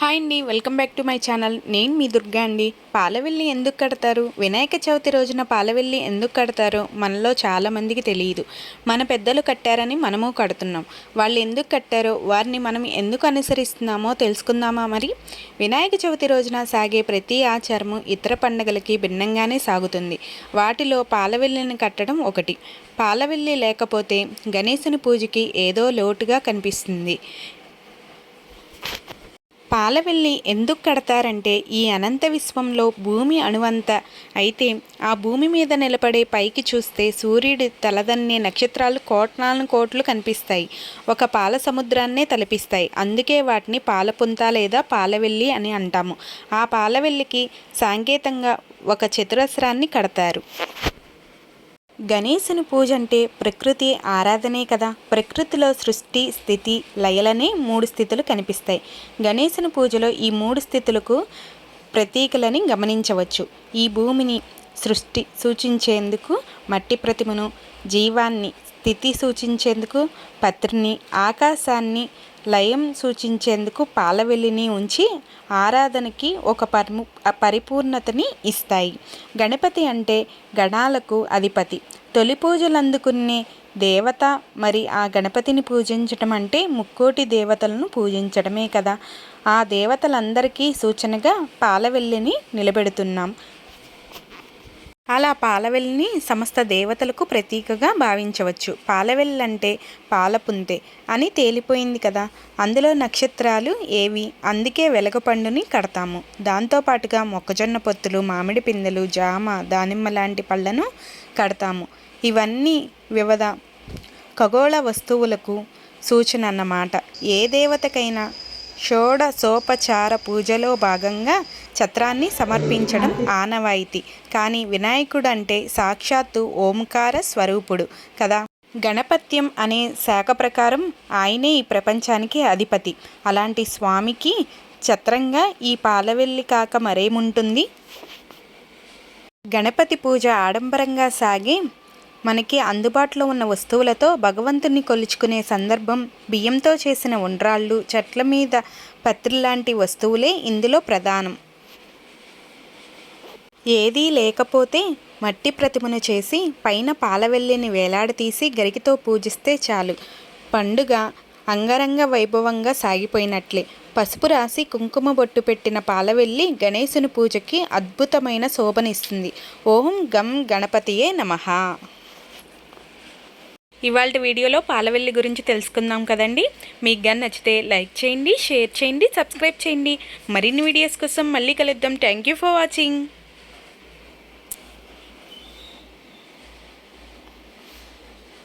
Hi అండి welcome back to my channel. నేను మీ దుర్గా అండి. పాలవెల్లి ఎందుకు కడతారు? వినాయక చవితి రోజున పాలవెల్లి ఎందుకు కడతారో మనలో చాలామందికి తెలియదు. మన పెద్దలు కట్టారని మనము కడుతున్నాం. వాళ్ళు ఎందుకు కట్టారో వారిని మనం ఎందుకు అనుసరిస్తున్నామో తెలుసుకుందామా మరి? వినాయక చవితి రోజున సాగే ప్రతి ఆచారము ఇతర పండుగలకి భిన్నంగానే సాగుతుంది. వాటిలో పాలవెల్లిని కట్టడం ఒకటి. పాలవెల్లి లేకపోతే గణేశుని పూజకి ఏదో లోటుగా కనిపిస్తుంది. పాలవెల్లి ఎందుకు కడతారంటే ఈ అనంత విశ్వంలో భూమి అణువంత. అయితే ఆ భూమి మీద నిలబడే పైకి చూస్తే సూర్యుడి తలదన్నే నక్షత్రాలు కోట్నాలను కోట్లు కనిపిస్తాయి. ఒక పాల సముద్రాన్నే తలపిస్తాయి. అందుకే వాటిని పాలపుంత లేదా పాలవెల్లి అని అంటాము. ఆ పాలవెల్లికి సాంకేతంగా ఒక చతురస్రాన్ని కడతారు. గణేశుని పూజ అంటే ప్రకృతి ఆరాధనే కదా. ప్రకృతిలో సృష్టి స్థితి లయలనే మూడు స్థితులు కనిపిస్తాయి. గణేశుని పూజలో ఈ మూడు స్థితులకు ప్రతీకలని గమనించవచ్చు. ఈ భూమిని సృష్టి సూచించేందుకు మట్టి ప్రతిమను జీవాన్ని స్థితి సూచించేందుకు పత్రిని ఆకాశాన్ని లయం సూచించేందుకు పాలవెల్లిని ఉంచి ఆరాధనకి ఒక పరిము పరిపూర్ణతని ఇస్తాయి. గణపతి అంటే గణాలకు అధిపతి. తొలి పూజలు అందుకునే దేవత మరి ఆ గణపతిని పూజించటం అంటే ముక్కోటి దేవతలను పూజించడమే కదా. ఆ దేవతలందరికీ సూచనగా పాలవెల్లిని నిలబెడుతున్నాం. అలా పాలవెల్లిని సమస్త దేవతలకు ప్రతీకగా భావించవచ్చు. పాలవెల్లంటే పాలపుంతె పాలపుంతే అని తేలిపోయింది కదా. అందులో నక్షత్రాలు ఏవి? అందుకే వెలగపండుని కడతాము. దాంతోపాటుగా మొక్కజొన్న పొత్తులు మామిడి పిందెలు జామ దానిమ్మ లాంటి పళ్ళను కడతాము. ఇవన్నీ వివిధ ఖగోళ వస్తువులకు సూచన అన్నమాట. ఏ దేవతకైనా షోడశోపచార పూజలో భాగంగా ఛత్రాన్ని సమర్పించడం ఆనవాయితీ. కానీ వినాయకుడు అంటే సాక్షాత్తు ఓంకార స్వరూపుడు కదా. గణపత్యం అనే శాఖ ప్రకారం ఆయనే ఈ ప్రపంచానికి అధిపతి. అలాంటి స్వామికి ఛత్రంగా ఈ పాలవెల్లి కాక మరేముంటుంది? గణపతి పూజ ఆడంబరంగా సాగి మనకి అందుబాటులో ఉన్న వస్తువులతో భగవంతుని కొలుచుకునే సందర్భం బియ్యంతో చేసిన ఉండ్రాళ్ళు చెట్ల మీద పత్రిలాంటి వస్తువులే ఇందులో ప్రధానం. ఏదీ లేకపోతే మట్టి ప్రతిమను చేసి పైన పాలవెల్లిని వేలాడతీసి గరికితో పూజిస్తే చాలు. పండుగ అంగరంగ వైభవంగా సాగిపోయినట్లే. పసుపు రాసి కుంకుమ బొట్టు పెట్టిన పాలవెల్లి గణేశుని పూజకి అద్భుతమైన శోభనిస్తుంది. ఓం గం గణపతియే నమః. ఇవాళ వీడియోలో పాలవెల్లి గురించి తెలుసుకుందాం కదండి. మీకు కానీ నచ్చితే లైక్ చేయండి షేర్ చేయండి సబ్స్క్రైబ్ చేయండి. మరిన్ని వీడియోస్ కోసం మళ్ళీ కలుద్దాం. Thank you for watching.